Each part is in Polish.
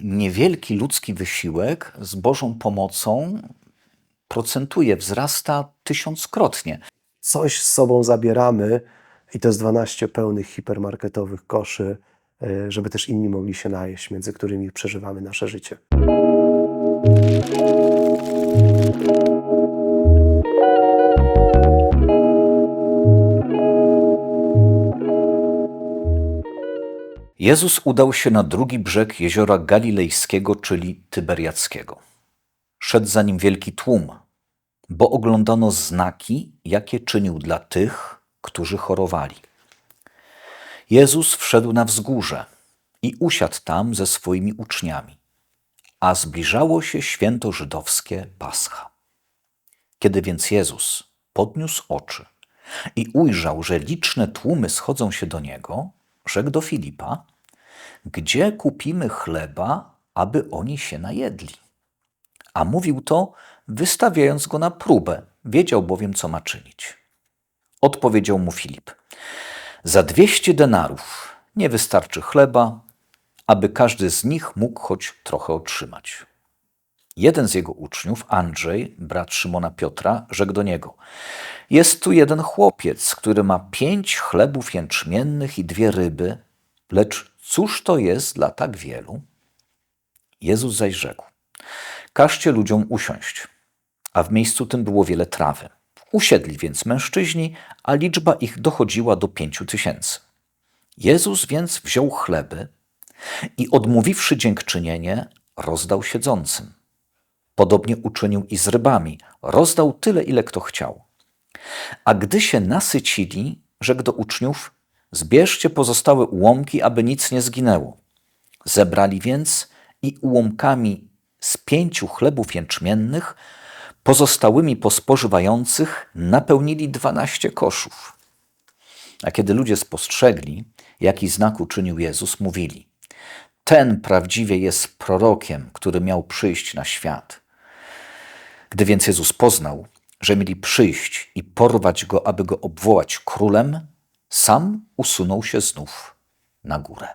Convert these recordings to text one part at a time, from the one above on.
Niewielki ludzki wysiłek z Bożą pomocą procentuje, wzrasta tysiąckrotnie. Coś z sobą zabieramy i to jest 12 pełnych hipermarketowych koszy, e, żeby też inni mogli się najeść, między którymi przeżywamy nasze życie. Jezus udał się na drugi brzeg jeziora Galilejskiego, czyli Tyberiackiego. Szedł za nim wielki tłum, bo oglądano znaki, jakie czynił dla tych, którzy chorowali. Jezus wszedł na wzgórze i usiadł tam ze swoimi uczniami, a zbliżało się święto żydowskie Pascha. Kiedy więc Jezus podniósł oczy i ujrzał, że liczne tłumy schodzą się do niego, rzekł do Filipa: Gdzie kupimy chleba, aby oni się najedli? A mówił to, wystawiając go na próbę, wiedział bowiem, co ma czynić. Odpowiedział mu Filip: Za dwieście denarów nie wystarczy chleba, aby każdy z nich mógł choć trochę otrzymać. Jeden z jego uczniów, Andrzej, brat Szymona Piotra, rzekł do niego: Jest tu jeden chłopiec, który ma pięć chlebów jęczmiennych i dwie ryby, lecz cóż to jest dla tak wielu? Jezus zaś rzekł: Każcie ludziom usiąść. A w miejscu tym było wiele trawy. Usiedli więc mężczyźni, a liczba ich dochodziła do pięciu tysięcy. Jezus więc wziął chleby i odmówiwszy dziękczynienie, rozdał siedzącym. Podobnie uczynił i z rybami. Rozdał tyle, ile kto chciał. A gdy się nasycili, rzekł do uczniów: Zbierzcie pozostałe ułomki, aby nic nie zginęło. Zebrali więc i ułomkami z pięciu chlebów jęczmiennych, pozostałymi po spożywających, napełnili dwanaście koszów. A kiedy ludzie spostrzegli, jaki znak uczynił Jezus, mówili: Ten prawdziwie jest prorokiem, który miał przyjść na świat. Gdy więc Jezus poznał, że mieli przyjść i porwać go, aby go obwołać królem, sam usunął się znów na górę.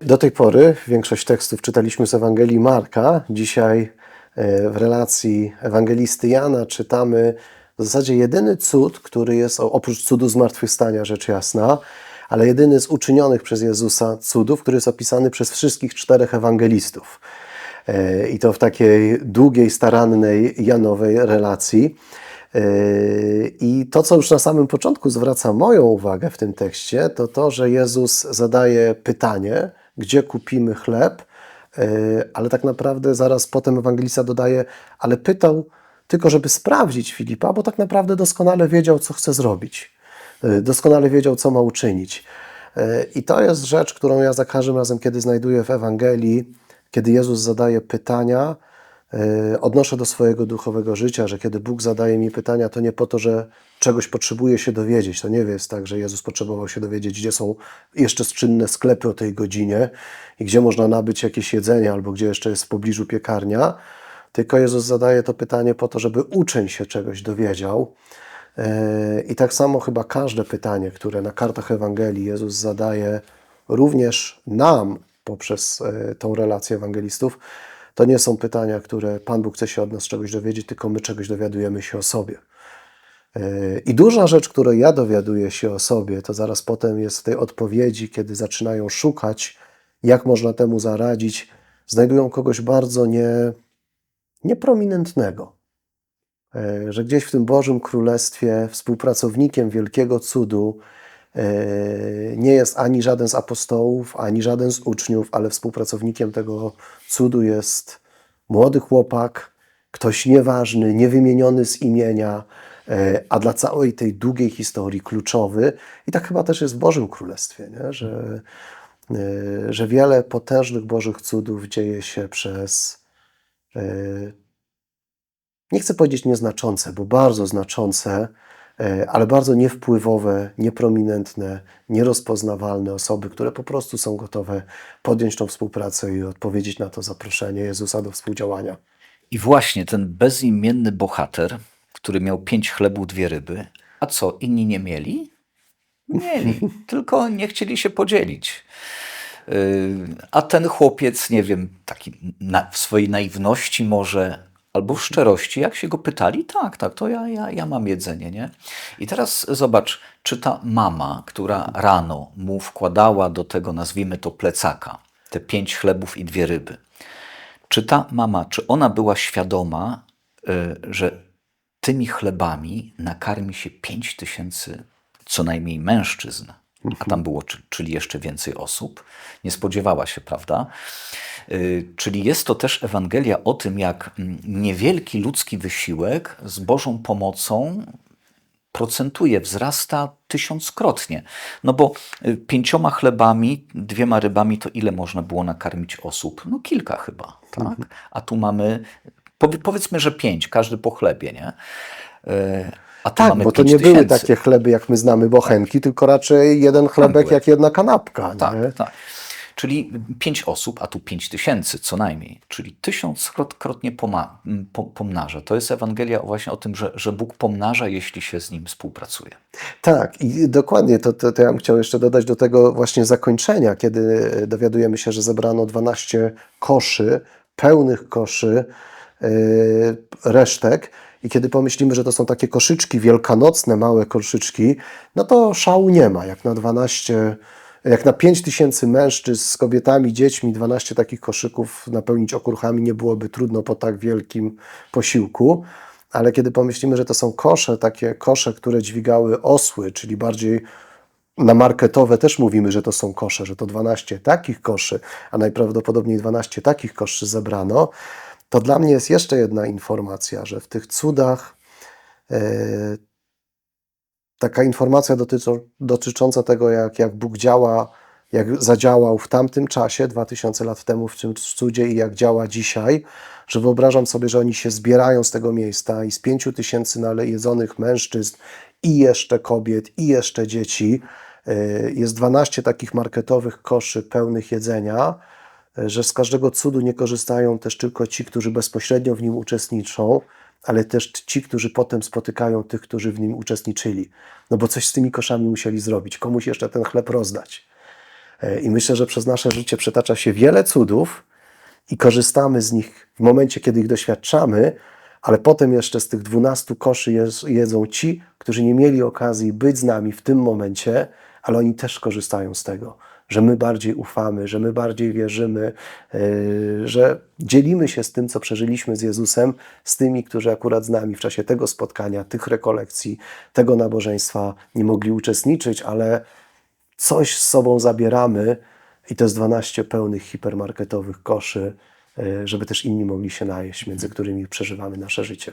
Do tej pory większość tekstów czytaliśmy z Ewangelii Marka. Dzisiaj e, w relacji ewangelisty Jana czytamy w zasadzie jedyny cud, który jest oprócz cudu zmartwychwstania, rzecz jasna, ale jedyny z uczynionych przez Jezusa cudów, który jest opisany przez wszystkich czterech ewangelistów. E, I to w takiej długiej, starannej Janowej relacji. E, I to, co już na samym początku zwraca moją uwagę w tym tekście, to to, że Jezus zadaje pytanie, gdzie kupimy chleb, e, ale tak naprawdę zaraz potem ewangelista dodaje, ale pytał tylko, żeby sprawdzić Filipa, bo tak naprawdę doskonale wiedział, co chce zrobić. Doskonale wiedział, co ma uczynić. I to jest rzecz, którą ja za każdym razem, kiedy znajduję w Ewangelii, kiedy Jezus zadaje pytania, odnoszę do swojego duchowego życia, że kiedy Bóg zadaje mi pytania, to nie po to, że czegoś potrzebuję się dowiedzieć. To nie jest tak, że Jezus potrzebował się dowiedzieć, gdzie są jeszcze czynne sklepy o tej godzinie i gdzie można nabyć jakieś jedzenie, albo gdzie jeszcze jest w pobliżu piekarnia. Tylko Jezus zadaje to pytanie po to, żeby uczeń się czegoś dowiedział. I tak samo chyba każde pytanie, które na kartach Ewangelii Jezus zadaje również nam poprzez tą relację ewangelistów, to nie są pytania, które Pan Bóg chce się od nas czegoś dowiedzieć, tylko my czegoś dowiadujemy się o sobie. I duża rzecz, której ja dowiaduję się o sobie, to zaraz potem jest w tej odpowiedzi, kiedy zaczynają szukać, jak można temu zaradzić, znajdują kogoś bardzo nie, nieprominentnego. Że gdzieś w tym Bożym Królestwie współpracownikiem wielkiego cudu nie jest ani żaden z apostołów, ani żaden z uczniów, ale współpracownikiem tego cudu jest młody chłopak, ktoś nieważny, niewymieniony z imienia, a dla całej tej długiej historii kluczowy. I tak chyba też jest w Bożym Królestwie, nie? Że, że wiele potężnych Bożych cudów dzieje się przez, nie chcę powiedzieć nieznaczące, bo bardzo znaczące, ale bardzo niewpływowe, nieprominentne, nierozpoznawalne osoby, które po prostu są gotowe podjąć tą współpracę i odpowiedzieć na to zaproszenie Jezusa do współdziałania. I właśnie ten bezimienny bohater, który miał pięć chlebów, dwie ryby, a co inni nie mieli? Mieli, tylko nie chcieli się podzielić. Y, A ten chłopiec, nie wiem, taki w swojej naiwności może, albo w szczerości, jak się go pytali, tak, tak, to ja, ja, ja mam jedzenie, nie? I teraz zobacz, czy ta mama, która rano mu wkładała do tego, nazwijmy to plecaka, te pięć chlebów i dwie ryby, czy ta mama, czy ona była świadoma, y, że tymi chlebami nakarmi się pięć tysięcy co najmniej mężczyzn, a tam było, czy- czyli jeszcze więcej osób, nie spodziewała się, prawda? Y, Czyli jest to też Ewangelia o tym, jak mm, niewielki ludzki wysiłek z Bożą pomocą procentuje, wzrasta tysiąckrotnie. No bo y, pięcioma chlebami, dwiema rybami, to ile można było nakarmić osób? No kilka chyba, tak? A tu mamy, powie- powiedzmy, że pięć, każdy po chlebie, nie? A Tak, bo to nie były tysięcy. takie chleby, jak my znamy bochenki, tylko raczej jeden chlebek były. jak jedna kanapka. Tak, nie? tak. Czyli pięć osób, a tu pięć tysięcy co najmniej. Czyli tysiąckrotnie poma, m, po, pomnaża. To jest Ewangelia właśnie o tym, że, że Bóg pomnaża, jeśli się z Nim współpracuje. Tak, i dokładnie to, to, to ja bym chciał jeszcze dodać do tego właśnie zakończenia, kiedy dowiadujemy się, że zebrano 12 koszy, pełnych koszy yy, resztek. I kiedy pomyślimy, że to są takie koszyczki wielkanocne, małe koszyczki, no to szału nie ma. Jak na 12, jak na 5 tysięcy mężczyzn z kobietami, dziećmi, 12 takich koszyków napełnić okruchami nie byłoby trudno po tak wielkim posiłku. Ale kiedy pomyślimy, że to są kosze, takie kosze, które dźwigały osły, czyli bardziej na marketowe też mówimy, że to są kosze, że to 12 takich koszy, a najprawdopodobniej 12 takich koszy zebrano, to dla mnie jest jeszcze jedna informacja, że w tych cudach e, taka informacja dotyczą, dotycząca tego, jak, jak Bóg działa, jak zadziałał w tamtym czasie, 2000 lat temu w tym cudzie i jak działa dzisiaj, że wyobrażam sobie, że oni się zbierają z tego miejsca i z pięciu tysięcy jedzonych mężczyzn i jeszcze kobiet i jeszcze dzieci. Y, jest 12 takich marketowych koszy pełnych jedzenia, że z każdego cudu nie korzystają też tylko ci, którzy bezpośrednio w nim uczestniczą, ale też ci, którzy potem spotykają tych, którzy w nim uczestniczyli. No bo coś z tymi koszami musieli zrobić, komuś jeszcze ten chleb rozdać. E, I myślę, że przez nasze życie przetacza się wiele cudów i korzystamy z nich w momencie, kiedy ich doświadczamy, ale potem jeszcze z tych dwunastu koszy jedzą ci, którzy nie mieli okazji być z nami w tym momencie, ale oni też korzystają z tego, że my bardziej ufamy, że my bardziej wierzymy, yy, że dzielimy się z tym, co przeżyliśmy z Jezusem, z tymi, którzy akurat z nami w czasie tego spotkania, tych rekolekcji, tego nabożeństwa nie mogli uczestniczyć, ale coś z sobą zabieramy i to jest 12 pełnych hipermarketowych koszy, żeby też inni mogli się najeść, między którymi przeżywamy nasze życie.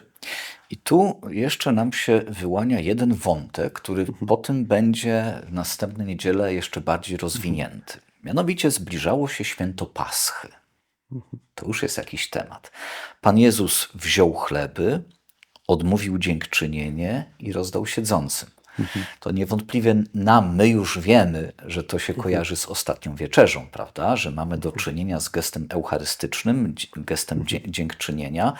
I tu jeszcze nam się wyłania jeden wątek, który potem będzie w następne niedzielę jeszcze bardziej rozwinięty. Mianowicie zbliżało się święto Paschy. To już jest jakiś temat. Pan Jezus wziął chleby, odmówił dziękczynienie i rozdał siedzącym. To niewątpliwie nam, my już wiemy, że to się kojarzy z ostatnią wieczerzą, prawda? Że mamy do czynienia z gestem eucharystycznym, gestem dzie- dziękczynienia,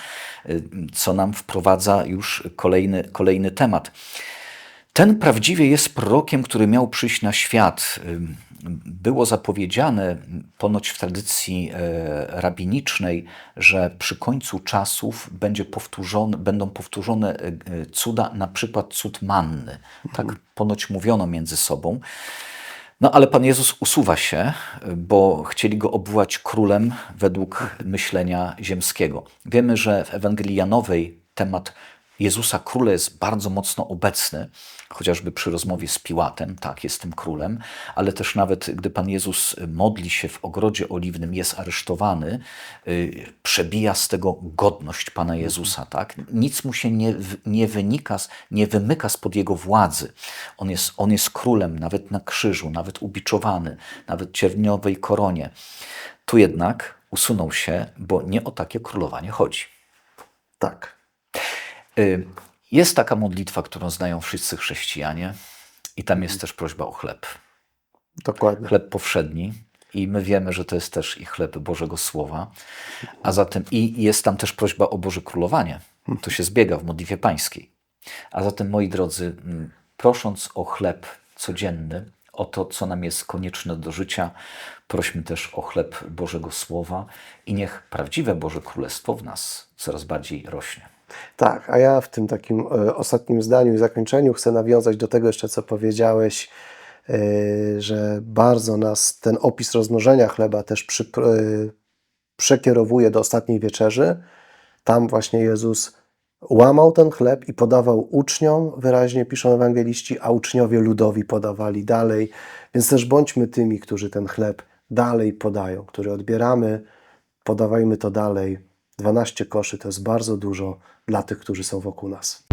y, co nam wprowadza już kolejny, kolejny temat. Ten prawdziwie jest prorokiem, który miał przyjść na świat. Było zapowiedziane ponoć w tradycji e, rabinicznej, że przy końcu czasów będzie powtórzone, będą powtórzone e, cuda, na przykład cud manny. Tak ponoć mówiono między sobą. No ale Pan Jezus usuwa się, bo chcieli go obwołać królem według myślenia ziemskiego. Wiemy, że w Ewangelii Janowej temat Jezusa Króla jest bardzo mocno obecny, chociażby przy rozmowie z Piłatem, tak, jestem królem, ale też nawet gdy Pan Jezus modli się w ogrodzie oliwnym, jest aresztowany, y, przebija z tego godność Pana Jezusa, tak? Nic mu się nie, nie wynika, nie wymyka spod Jego władzy. On jest, on jest królem, nawet na krzyżu, nawet ubiczowany, nawet cierniowej koronie. Tu jednak usunął się, bo nie o takie królowanie chodzi. Tak. Y, Jest taka modlitwa, którą znają wszyscy chrześcijanie, i tam jest też prośba o chleb. Dokładnie. Chleb powszedni. I my wiemy, że to jest też i chleb Bożego Słowa. A zatem i jest tam też prośba o Boże Królowanie. To się zbiega w modlitwie pańskiej. A zatem, moi drodzy, mm, prosząc o chleb codzienny, o to, co nam jest konieczne do życia. Prośmy też o chleb Bożego Słowa i niech prawdziwe Boże Królestwo w nas coraz bardziej rośnie. Tak, a ja w tym takim e, ostatnim zdaniu i zakończeniu chcę nawiązać do tego jeszcze, co powiedziałeś, e, że bardzo nas ten opis rozmnożenia chleba też przy, e, przekierowuje do ostatniej wieczerzy. Tam właśnie Jezus łamał ten chleb i podawał uczniom, wyraźnie piszą ewangeliści, a uczniowie ludowi podawali dalej. Więc też bądźmy tymi, którzy ten chleb dalej podają, który odbieramy, podawajmy to dalej. 12 koszy to jest bardzo dużo dla tych, którzy są wokół nas.